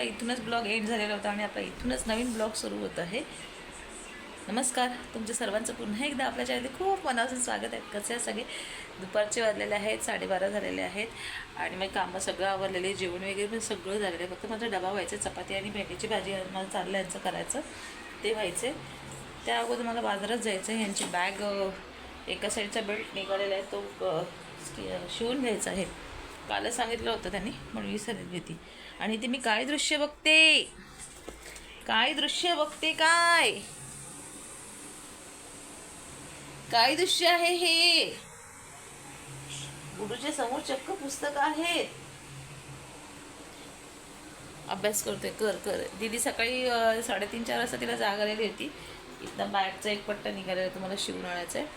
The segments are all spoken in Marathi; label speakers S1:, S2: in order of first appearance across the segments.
S1: आपला इथूनच ब्लॉग एंड झालेला होता आणि आपला इथूनच नवीन ब्लॉग सुरू होत आहे. नमस्कार तुमच्या सर्वांचं पुन्हा एकदा आपल्या चॅनलमध्ये खूप मनापासून स्वागत आहे. कसे आहे सगळे? दुपारचे वाजलेले आहेत साडेबारा झालेले आहेत आणि मग कामं सगळं आवरलेले जेवण वगैरे पण सगळं झालेलं आहे. फक्त माझा डबा व्हायचा चपाती आणि भेंडीची भाजी मला चाललं यांचं करायचं ते व्हायचे त्या अगोदर मला बाजारात जायचं आहे यांची बॅग एका साईडचा बेल्ट निघालेला आहे तो शिवून घ्यायचा आहे. कालच सांगितलं होतं त्यांनी म्हणून विसरली होती. आणि ते मी काय दृश्य बघते? काय दृश्य बघते काय? काय दृश्य आहे हे? गुरुच्या समोर चक्क पुस्तक आहेत अभ्यास करतोय कर कर. दीदी सकाळी साडेतीन चार वाजता तिला जाग आलेली होती. इथं बॅगचा एक पट्टा निघालेला तुम्हाला शिवून आणायचा आहे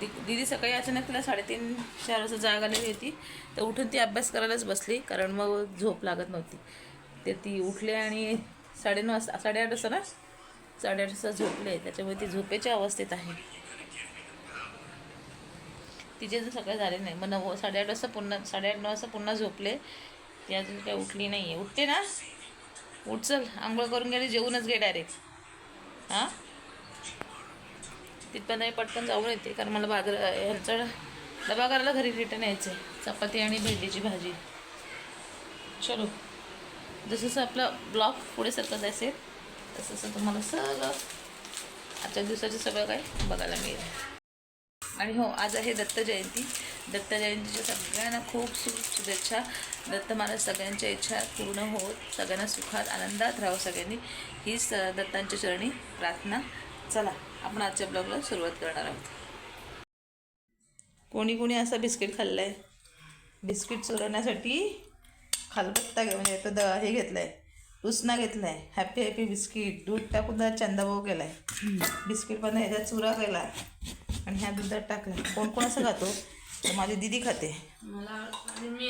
S1: दि दीदी सकाळी अचानक तिला साडेतीन चार वाजता जाग आलेली होती. तर उठून ती अभ्यास करायलाच बसली कारण मग झोप लागत नव्हती. ते ती उठले आणि साडेनऊ वाजता साडेआठ वाजता ना? साडेआठ वाजता झोपले त्याच्यामुळे ती झोपेच्या अवस्थेत आहे. तिचे तर सकाळी झाले नाही. मग नऊ साडेआठ वाजता पुन्हा साडेआठ नऊ वाजता पुन्हा झोपले. ती अजून काय उठली नाही आहे उठते ना? उठ चल. आंघोळ करून गेली जेवूनच घे डायरेक्ट हां? तिथपर्यंत मी पटकन जाऊन येते. कारण मला बाजार ह्यांचा डबा करायला घरी रिटर्न यायचं आहे चपाती आणि भेंडीची भाजी. चलो. जसं जसं आपला ब्लॉग पुढे सरकत असेल तसं तसं तुम्हाला सगळं आजच्या दिवसाचं सगळं काय बघायला मिळेल. आणि हो आज आहे दत्त जयंती. दत्त जयंतीच्या सगळ्यांना खूप खूप शुभेच्छा. दत्त महाराज सगळ्यांच्या इच्छा पूर्ण होत सगळ्यांना सुखात आनंदात राहावं सगळ्यांनी. हीच दत्तांच्या चरणी प्रार्थना. चला. आपण आजच्या ब्लॉगला सुरुवात करणार आहोत. कोणी कोणी असं बिस्किट खाल्लं आहे बिस्किट चोरवण्यासाठी खालबत्ता घे म्हणजे तो द हे घेतलं आहे उसना घेतला आहे हॅपी हॅपी बिस्किट दूध टाकून चंदाभाऊ केला आहे बिस्किट पण ह्याच्यात चुरा केला. आणि ह्या दुधात टाकला कोण कोण असं खातो? तर माझी दिदी खाते.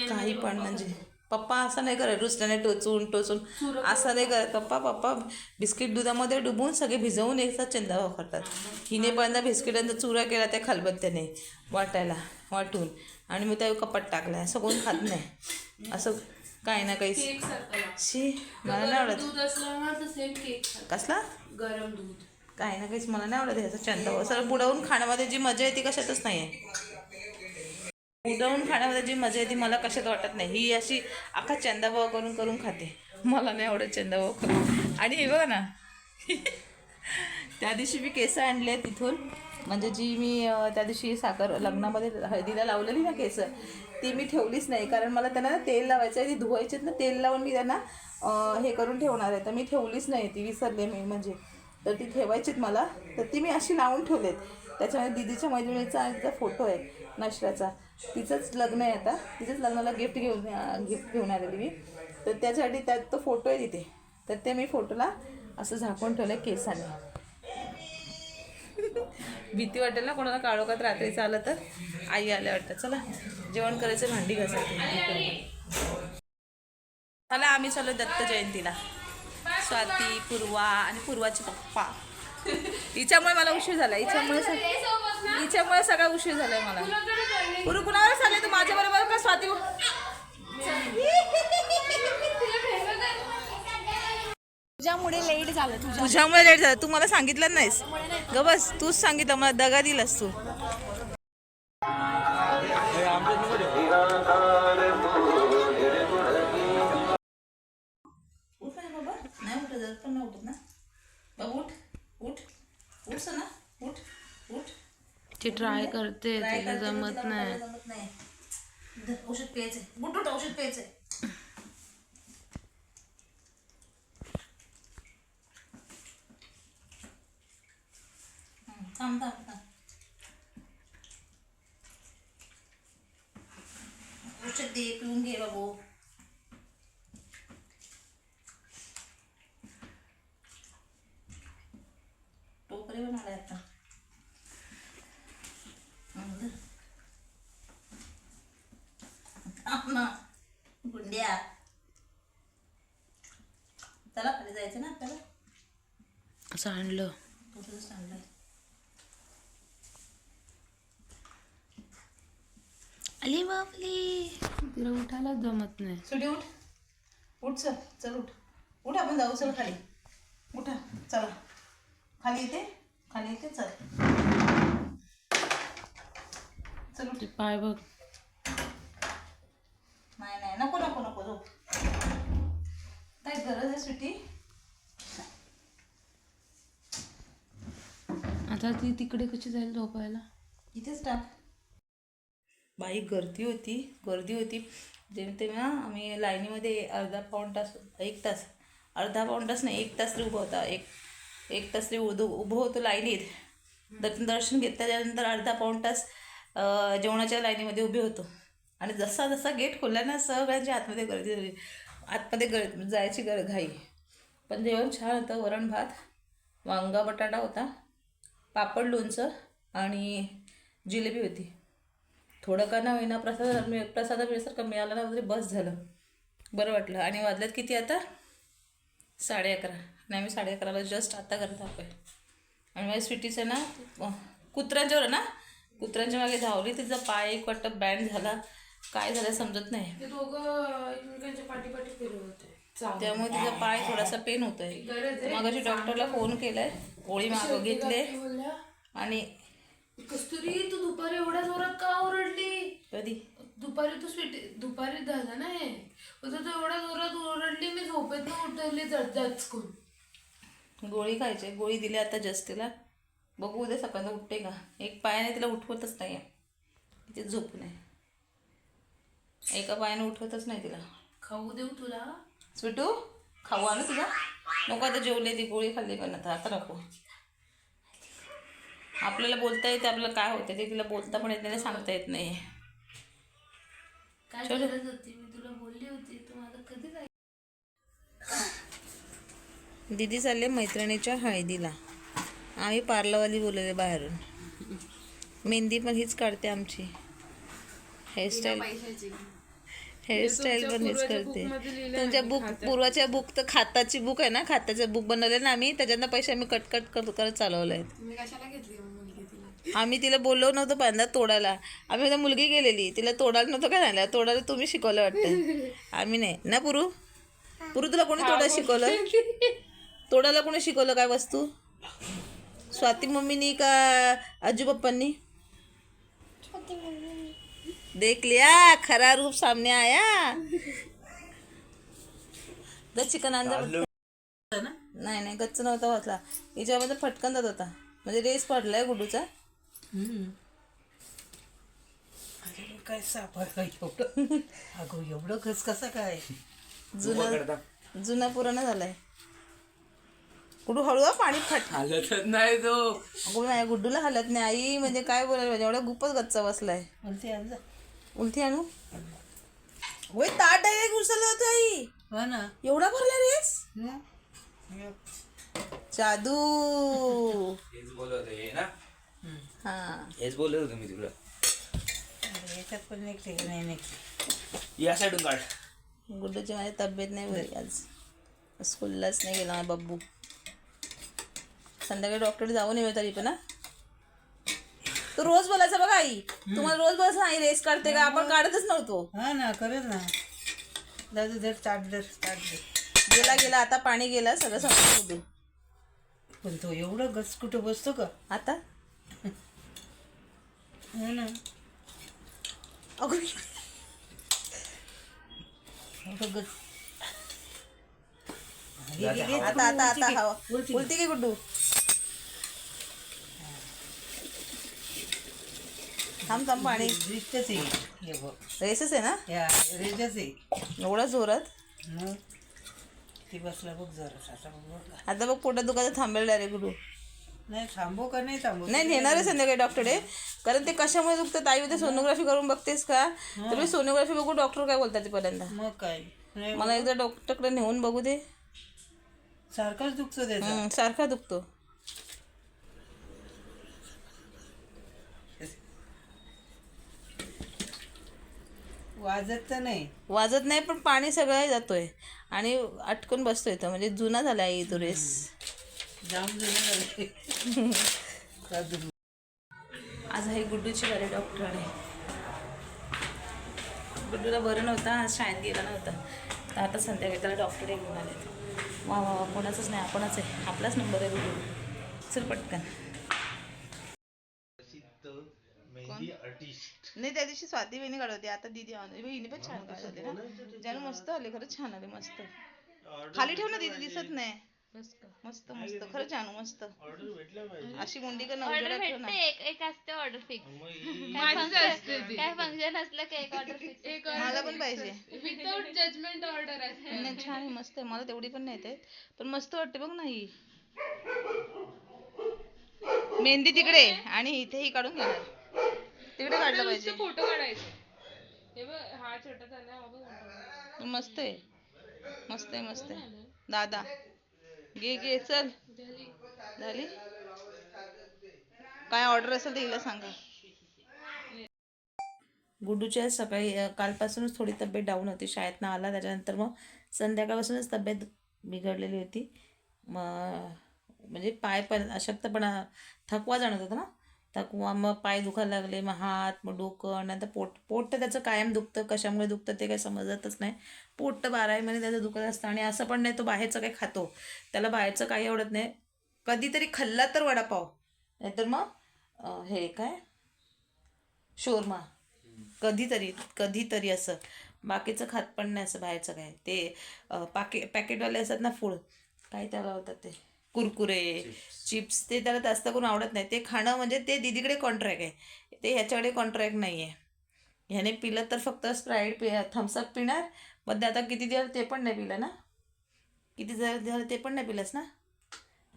S1: काही पण म्हणजे पप्पा असं नाही करत रुसल्याने टोचून टोचून. असं नाही करत. पप्पा पप्पा बिस्किट दुधामध्ये डुबून सगळे भिजवून एकदा चंदाभाऊ खातात हिने पहिल्यांदा बिस्किटांचा चुरा केला त्या खलबत्त्याने वाटायला वाटून. आणि मी त्या कपात टाकला असं कोण खात नाही. असं काही ना काही शी मला नाही आवडत. कसला?
S2: गरम दूध.
S1: काही ना काहीच मला नाही आवडत ह्याचं चंदाभाऊ सर बुडवून खाण्यामध्ये जी मजा आहे ती कशातच नाही आहे बुडवून खाण्यामध्ये जी मजा आहे ती मला कशात वाटत नाही. ही अशी अख्खा चंदाभाव करून करून खाते. मला नाही आवडत चंदाभाव करून. आणि हे बघा ना त्या दिवशी मी केस आणले तिथून म्हणजे जी मी त्या दिवशी साखर लग्नामध्ये हळदीला लावलेली ना केस ती मी ठेवलीच नाही. कारण मला त्यांना तेल लावायचं आहे ती धुवायची ना तेल लावून मी त्यांना हे करून ठेवणार आहे. तर मी ठेवलीच नाही ती विसरले मी. म्हणजे तर ती ठेवायचीत मला. तर ती मी अशी लावून ठेवलेत. त्याच्यामध्ये दिदीच्या मैत्रिणीचा आणि तिचा फोटो आहे नशराचा. तिचंच लग्न आहे आता. तिचंच लग्नाला गिफ्ट घेऊन गिफ्ट घेऊन आलेली मी. तर त्याच्यासाठी त्यात तो फोटो आहे तिथे. तर ते मी फोटोला असं झाकून ठेवलं केसाने. भीती वाटेल ना कोणाला काळोखात रात्रीचं आलं तर? आई आल्या वाटतं. चला जेवण करायचं भांडी घासायची. चला आम्ही चाललो दत्त जयंतीला. स्वाती पूर्वा आणि पूर्वाचे पप्पा. हिच्यामुळे मला उशीर झाला. हिच्यामुळे हिच्यामुळे सगळा उशीर झालाय मला. पूर्व कुणावर चालले तू माझ्या बरोबर का स्वाती?
S2: तुझ्यामुळे लेट झालं तुझ्या
S1: तुझ्यामुळे लेट झालं. तू मला सांगितलं नाहीस. ग बस तूच सांगितलं. मला दगा दिलास तू.
S2: ती ट्राय करते
S1: Try
S2: तिला
S1: करते,
S2: जमत
S1: तिला
S2: नाही
S1: जमत नाही धर, औषध प्यायचंय उठ उठ औषध प्यायचंय हं, थांब थांब थांब औषध दे पिऊन घे बाबू टोकरे पण आले आता हं, धर. थांब ना गुंड्या चला खाली जायचं ना आपल्याला?
S2: असं आणलं?
S1: कुठं सांगलाय
S2: अली बापली तिला उठायलाच जमत नाही.
S1: सुटी उठ. उठ चल चल उठ. उठा आपण जाऊ चल खाली. उठा चला. खाली येते? खाली येते चल. चल उठ.
S2: ते पाय बघ
S1: नाही नाही नको नको नको झोप काय गरज आहे सुटी
S2: आता ती तिकडे कशी जाईल झोपायला?
S1: इथेच टाक. बाई गर्दी होती गर्दी होती. जेव्हा तेव्हा आम्ही लाईनीमध्ये अर्धा पाऊण तास एक तास अर्धा पाऊण तास नाही एक तास तरी उभा होता. एक एक तास तरी उदो उभं होतो लाईनीत. दर्शन दर्शन घेत त्याच्यानंतर अर्धा पाऊण तास अं, जेवणाच्या लाईनीमध्ये उभे होतो. आणि जसा जसा गेट खोलला ना सगळ्यांच्या आतमध्ये गर्दी झाली. आतमध्ये गळ म्हणजे जायची गर घाई. पण जेवण छान होतं. वरण भात वांगा बटाटा होता पापड लोणचं आणि जिलेबी होती. थोडं का ना होईना प्रसाद मिळ प्रसाद मिळेसारखं मिळालं ना तरी बस झालं. बरं वाटलं. आणि वाजल्यात किती आता? साडे अकरा. आणि आम्ही साडे अकराला जस्ट आता करत आपण आणि माझ्या स्वीटीचं ना कुत्र्यांच्यावर ना कुत्र्यांच्या मागे धावली. तिचा पाय एक वाटतं बँड झाला. काय झालं समजत नाही.
S2: ते दोघं एकमेकांच्या फिरत होते.
S1: त्यामुळे तिचा पाय थोडासा पेन होतोय. मग अशी डॉक्टरला फोन केलाय. गोळी मागं घेतले. आणि
S2: कस्तुरी तू दुपारी एवढ्या जोरात का ओरडली?
S1: कधी?
S2: दुपारी तू स्वीट दुपारी झालं ना हे तर तू एवढ्या जोरात ओरडली मी झोपेत उठवली दचकून
S1: गोळी खायची. गोळी दिली आता जस्ट तिला बघू उद्या सकाळचं उठते का? एक पायाने तिला उठवतच नाही आहे तिथे झोप नाही. एका पायाने उठवतच नाही तिला.
S2: खाऊ देऊ तुला?
S1: स्वीटू खाऊ आलं तुला नको आता जेवले ती गोळी खाल्ली पण आता. आता नको. आपल्याला बोलता येते आपल्याला काय होतं ते तिला बोलता पण येत नाही सांगता येत नाही.
S2: काय गरज होती? मी तुला बोलली होती. तू मला कधी नाही
S1: दिदी चालले मैत्रिणीच्या हळदीला. आम्ही पार्लरवाली बोलवले बाहेरून. मेहंदी पण हीच काढते आमची. हेअरस्टाईल हेअरस्टाईल पण हीच करते. तुमच्या बुक पूर्वाच्या बुक तर खाताची बुक आहे ना? खात्याचं बुक बनवले ना आम्ही त्याच्यातनं पैसे आम्ही कट कट करत करत चालवले आहेत
S2: मी कशाला घेतली मुलगी तिला?
S1: आम्ही तिला बोललो नव्हतं पहिल्यांदा तोडायला. आम्ही एकदा मुलगी गेलेली. तिला तोडायला नव्हतं काय झालं तोडायला तुम्ही शिकवलं वाटतं. आम्ही नाही. ना पुरू? पुरू तुला कोणी तोडायला शिकवलं? तोडायला कोणी शिकवलं काय वस्तू? स्वाती मम्मीनी का आजू पप्पांनी? देख लिया खरा रूप सामने आया। द चिकन अंडा नाही नाही गच्च नव्हता वाचला. याच्यामध्ये फटकन जात होता. म्हणजे रेस पडलाय गुडूचा.
S3: काय सापडलं एवढं? अगं एवढं घस कसं काय?
S1: जुना जुना पुराणा झालाय. गुडू हळू हा, पाणी फट
S3: हालतच नाही तो.
S1: गुडू नाही गुड्डूला हलत नाही. आई म्हणजे काय बोलायला पाहिजे? एवढा गुप्पच गच्चा बसलाय. उलटी आणू. होय ताट आहे घुसला जातो आई.
S3: हो ना.
S1: एवढा भरला रेस
S3: हं?
S1: जादू.
S4: हेच बोलत होते ना?
S1: हा.
S4: हेच बोलत होतो मी तुला
S3: याच्यात पण निघते की नाही निघते.
S4: या साईडून काढ.
S1: गुड्डूची माझी तब्येत नाही बरी आज. स्कूललाच नाही गेला माझा बब्बू संध्याकाळी डॉक्टर जाऊन येऊ तरी पण हा? तो रोज बोलायचा बघा आई. तुम्हाला रोज बोलायचं नाही रेस काढते का? आपण काढतच नव्हतो.
S3: हा ना करत ना. दादू धर ताट धर ताट धर.
S1: गेला गेला आता पाणी गेला सगळं संपलं
S3: पण तो एवढं गस कुठं बसतो का?
S1: आता?
S3: हो ना.
S1: अगं
S3: एवढं गस
S1: आता आता आता हवा. उलटी की गुड्डू. थांब थांब पाणी.
S3: आहे. हे बघ.
S1: रेसच आहे ना?
S3: या रेजच आहे.
S1: एवढा जोरात?
S3: मग ती बसला बघ जरा आता बघ बघ.
S1: आता बघ पोटात दुखायचं थांबेल डायरेक्ट गुडू
S3: नाही थांबू का नाही थांबू?
S1: नाही नेणार आहे संध्याकाळी डॉक्टर आहे? कारण ते कशामुळे दुखतं? ताई उद्या सोनोग्राफी करून बघतेस का? तर मी सोनोग्राफी बघू डॉक्टर काय बोलतात ते पहिल्यांदा
S3: मग काय? नाही
S1: मला एकदा डॉक्टरकडे नेऊन बघू दे.
S3: सारखंच दुखतं त्याचं.
S1: हं, सारखा दुखतो.
S3: वाजत तर नाही.
S1: वाजत नाही पण पाणी सगळं जातोय. आणि अटकून बसतोय तो म्हणजे जुना झाला आहे तो रेस.
S3: जाम जुनं दुर-
S1: आज आहे गुड्डूची बरे डॉक्टराने गुड्डूला बरं नव्हतं आज शाळेत गेला नव्हता. तर आता संध्याकाळी त्याला डॉक्टर घेऊन आले वा वा वा कोणाचंच नाही आपणच आहे. आपलाच नंबर आहे बघू चल पटकन.
S3: मेहंदी आर्टिस्ट
S1: नाही त्या दिवशी स्वाती बहिणी काढवते आता दीदी बहिणी पण छान काढवते ना. ज्यानं मस्त आले खरंच छान आले मस्त. खाली ठेव ना दीदी दिसत नाही. मस्त. मस्त खरंच छान मस्त. अशी मुंडी का
S5: एक एक असते ऑर्डर फिक्स काय फंक्शन असलं की एक ऑर्डर फिक्स
S1: मला पण पाहिजे.
S2: विदाउट जजमेंट ऑर्डर असते.
S1: नाही छान आहे मस्त आहे. मला तेवढी पण नाही येत. पण मस्त वाटते बघ नाही मेहंदी तिकडे आणि इथेही काढून घेणार. तिकडे काढलं पाहिजे.
S2: फोटो काढायचे. हे बघ हा छोटा झाला हा
S1: मस्त आहे. मस्त आहे मस्त आहे. दादा घे घे चल. झाली. काय ऑर्डर असेल तर हिला सांगा. गुड्डूच्या सकाळी कालपासूनच थोडी तब्येत डाऊन होती. शाळेतनं आला त्याच्यानंतर मग संध्याकाळपासूनच तब्येत बिघडलेली होती. मग म्हणजे पाय पण अशक्तपणा थकवा जाणवत होता ना? तर किंवा मग पाय दुखायला लागले मग हात मग डोकं आणि नंतर पोट पोट तर त्याचं कायम दुखतं. कशामुळे दुखतं ते काही समजतच नाही. पोट तर बाराही महिने त्याचं दुखत असतं आणि असं पण नाही तो बाहेरचं काही खातो. त्याला बाहेरचं काही आवडत नाही. कधीतरी खाल्ला तर वडापाव. नाहीतर मग हे काय? शोरमा. कधीतरी कधीतरी असं. बाकीचं खात पण नाही असं बाहेरचं काय ते पाके पॅकेटवाले असतात ना फूड काय त्याला होतात ते. कुरकुरे चिप्स. ते त्याला जास्त करून आवडत नाही. ते खाणं म्हणजे ते दिदीकडे कॉन्ट्रॅक्ट आहे. ते ह्याच्याकडे कॉन्ट्रॅक्ट नाही आहे ह्याने पिलं तर फक्त स्प्राईट पि थम्सअप पिणार. मग आता किती दिवस ते पण नाही पिलं ना? किती झालं ते पण नाही पिलंस ना?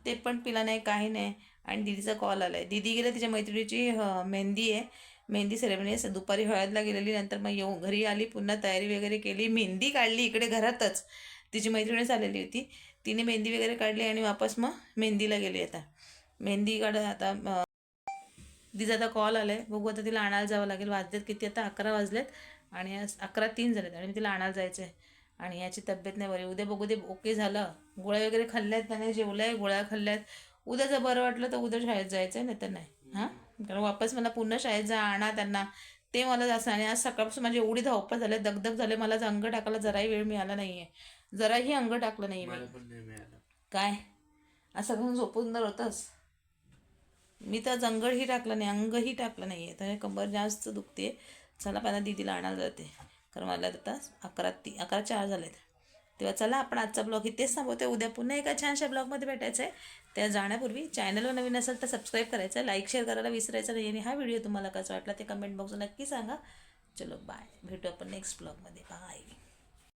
S1: ते पण पिला नाही काही नाही. आणि दिदीचा कॉल आला आहे दिदी गेलं तिच्या मैत्रिणीची मेहंदी आहे. मेहंदी सेरेमनी आहे. दुपारी हळदला गेलेली नंतर मग येऊन घरी आली. पुन्हा तयारी वगैरे केली. मेहंदी काढली इकडे घरातच. तिची मैत्रिणीच आलेली होती. तिने मेहंदी वगैरे काढली आणि वापस मग मेहंदीला गेली आता. मेहंदी काढ आता तिचा आता कॉल आला आहे बघू आता तिला आणायला जावं लागेल. वाजलेत किती आता? अकरा वाजलेत. आणि आज अकरा तीन झालेत आणि तिला आणायला जायचं आहे आणि याची तब्येत नाही बरी. उद्या बघू दे ओके झालं. गोळ्या वगैरे खाल्ल्यात त्याने जेवलं आहे गोळ्या खाल्ल्यात. उद्या जर बरं वाटलं तर उद्या शाळेत जायचं आहे नाही तर नाही. हां? कारण वापस मला पुन्हा शाळेत जा आणा त्यांना. ते मला जास्त आणि आज सकाळपासून माझी एवढी धावपळ झाले दगदग झाले. मला अंग टाकायला जराही वेळ मिळाला नाही आहे जराही अंग टाकलं नाही मी. काय? असं घेऊन झोपून तर होतंस मी तर जंगडही टाकलं नाही अंगही टाकलं नाही आहे तर कंबर जास्त दुखते. चला पहिला दीदीला आणायला जाते. कारण मला आता अकरा ती अकरा चार झालेत. तेव्हा चला आपण आजचा ब्लॉग इथेच थांबवते. उद्या पुन्हा एका छानशा ब्लॉगमध्ये भेटायचं आहे. त्या जाण्यापूर्वी चॅनलवर नवीन असेल तर सबस्क्राईब करायचं लाईक शेअर करायला विसरायचं नाही आणि हा व्हिडिओ तुम्हाला कसा वाटला ते कमेंट बॉक्समध्ये नक्की सांगा. चलो बाय भेटू आपण नेक्स्ट ब्लॉगमध्ये. बाय